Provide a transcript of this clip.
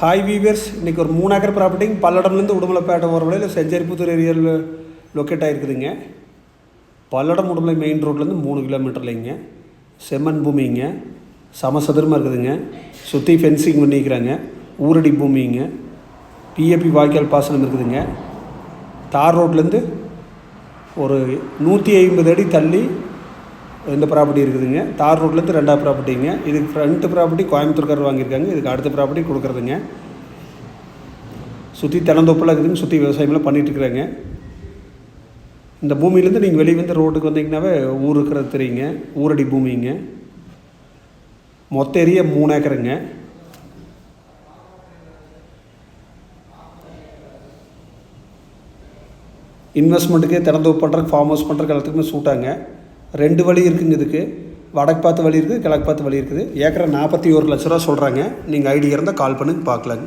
Hi viewers இன்றைக்கி ஒரு மூணு ஏக்கர் ப்ராப்பர்ட்டிங் பல்லடம்லேருந்து உடுமலைப்பேட்டை போகிற வழியில் செஞ்சரிப்புத்தூர் ஏரியாவில் லொக்கேட் ஆகிருக்குதுங்க பல்லடம் உடுமலை மெயின் ரோட்லேருந்து மூணு கிலோமீட்டர்லைங்க செம்மண் பூமிங்க சமசதுரமாக இருக்குதுங்க. சுற்றி ஃபென்சிங் பண்ணிக்கிறாங்க. ஊரடி பூமிங்க பிஏபி வாய்க்கால் பாசனம் இருக்குதுங்க. தார் ரோட்லேருந்து ஒரு நூற்றி ஐம்பது அடி தள்ளி இந்த ப்ராப்பர்ட்டி இருக்குதுங்க. தார் ரோட்லேருந்து ரெண்டாவது ப்ராப்பர்ட்டிங்க இதுக்கு ஃப்ரண்ட்டு ப்ராப்பர்ட்டி கோயம்புத்தூர்கார் வாங்கியிருக்காங்க. இதுக்கு அடுத்த ப்ராப்பர்ட்டி கொடுக்குறதுங்க. சுற்றி திறந்தோப்பெல்லாம் இருக்குதுங்க சுற்றி விவசாயமெல்லாம் பண்ணிகிட்டு இருக்கிறாங்க இந்த பூமியிலேருந்து நீங்கள் வெளியே வந்து ரோட்டுக்கு வந்தீங்கன்னாவே ஊர் இருக்கிறது தெரியுங்க. ஊரடி பூமிங்க. மொத்த ஏரியா மூணு ஏக்கருங்க. இன்வெஸ்ட்மெண்ட்டுக்கு திறந்தோப்பு பண்ணுறதுக்கு ஃபார்ம் ஹவுஸ் பண்ணுறதுக்கு எல்லாத்துக்குமே சூட்டாங்க. ரெண்டு வழி இருக்குங்க இதுக்கு. வடக்கு பார்த்து வழி இருக்குது கிழக்கு பார்த்து வழி இருக்குது. ஏக்கரை நாற்பத்தி ஒரு லட்ச ரூபா சொல்கிறாங்க நீங்கள் ஐடியா இருந்தால் கால் பண்ணுங்க பார்க்கலாங்க.